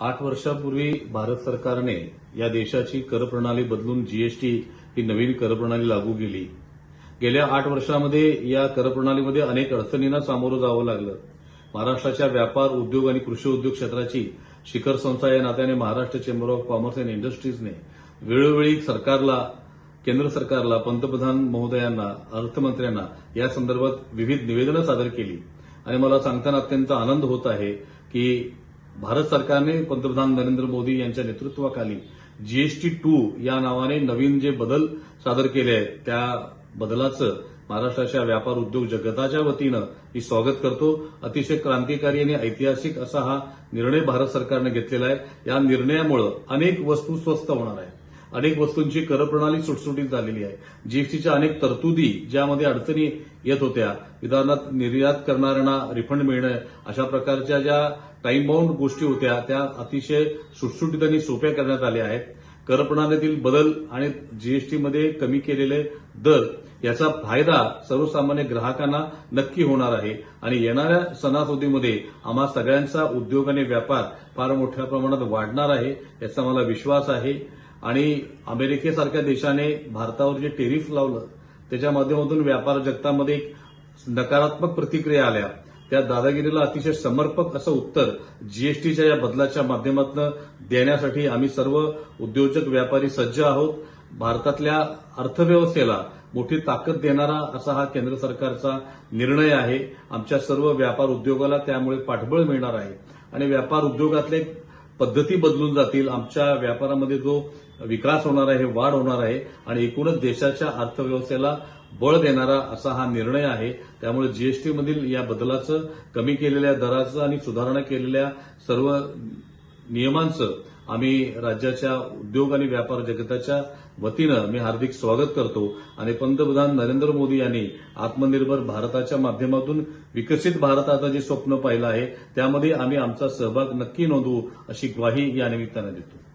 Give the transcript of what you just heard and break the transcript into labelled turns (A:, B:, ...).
A: आठ वर्षापूर्वी भारत सरकारने या देशाची करप्रणाली बदलून जीएसटी ही नवीन करप्रणाली लागू केली. गेल्या आठ वर्षामध्ये या करप्रणालीमध्ये अनेक अडचणींना सामोरं जावं लागलं. महाराष्ट्राच्या व्यापार उद्योग आणि कृषी उद्योग क्षेत्राची शिखर संस्था या नात्याने Maharashtra chamber of commerce and इंडस्ट्रीजने वेळोवेळी सरकारला केंद्र सरकारला पंतप्रधान महोदयांना अर्थमंत्र्यांना या संदर्भात विविध निवेदनं सादर केली. आणि मला सांगताना अत्यंत आनंद होत आहे की भारत सरकारने पंतप्रधान नरेंद्र मोदी यांच्या नेतृत्वाखाली जीएसटी टू या नावाने नवीन जे बदल सादर केले आहेत त्या बदलाचं महाराष्ट्राच्या व्यापार उद्योग जगताच्या वतीनं मी स्वागत करतो. अतिशय क्रांतिकारी आणि ऐतिहासिक असा हा निर्णय भारत सरकारने घेतलेला आहे. या निर्णयामुळे अनेक वस्तू स्वस्त होणार आहेत. अनेक वस्तूंची कर प्रणाली सुटसुटीत झालेली आहे. जीएसटीच्या अनेक तरतुदी ज्यामध्ये अडचणी येत होत्या. उदाहरणार्थ निर्यात करणाऱ्यांना रिफंड मिळणं अशा प्रकारच्या ज्या टाईम बाउंड गोष्टी होत्या त्या अतिशय सुटसुटीत आणि सोप्या करण्यात आल्या आहेत. कर प्रणालीतील बदल आणि जीएसटीमध्ये कमी केलेले दर याचा फायदा सर्वसामान्य ग्राहकांना नक्की होणार आहे. आणि येणाऱ्या सणासुदीमध्ये आम्हा सगळ्यांचा उद्योग आणि व्यापार फार मोठ्या प्रमाणात वाढणार आहे याचा मला विश्वास आहे. आणि अमेरिकेसारख्या देशाने भारतावर जे टेरिफ लावलं त्याच्या माध्यमातून व्यापार जगतामध्ये एक नकारात्मक प्रतिक्रिया आल्या. त्या दादागिरीला अतिशय समर्पक असं उत्तर जीएसटीच्या या बदलाच्या माध्यमातून देण्यासाठी आम्ही सर्व उद्योजक व्यापारी सज्ज आहोत. भारतातल्या अर्थव्यवस्थेला मोठी ताकद देणारा असा हा केंद्र सरकारचा निर्णय आहे. आमच्या सर्व व्यापार उद्योगाला त्यामुळे पाठबळ मिळणार आहे. आणि व्यापार उद्योगातले पद्धती बदलून जातील. आमच्या व्यापारामध्ये जो विकास होणार आहे वाढ होणार आहे आणि एकूणच देशाच्या अर्थव्यवस्थेला बळ देणारा असा हा निर्णय आहे. त्यामुळे जीएसटीमधील या बदलाचं कमी केलेल्या दराचं आणि सुधारणा केलेल्या सर्व नियमांचं आम्ही राज्याच्या उद्योग आणि व्यापार जगताच्या वतीनं मी हार्दिक स्वागत करतो. आणि पंतप्रधान नरेंद्र मोदी यांनी आत्मनिर्भर भारताच्या माध्यमातून विकसित भारताचं जे स्वप्न पाहिलं आहे त्यामध्ये आम्ही आमचा सहभाग नक्की नोंदवू अशी ग्वाही या निमित्तानं देतो.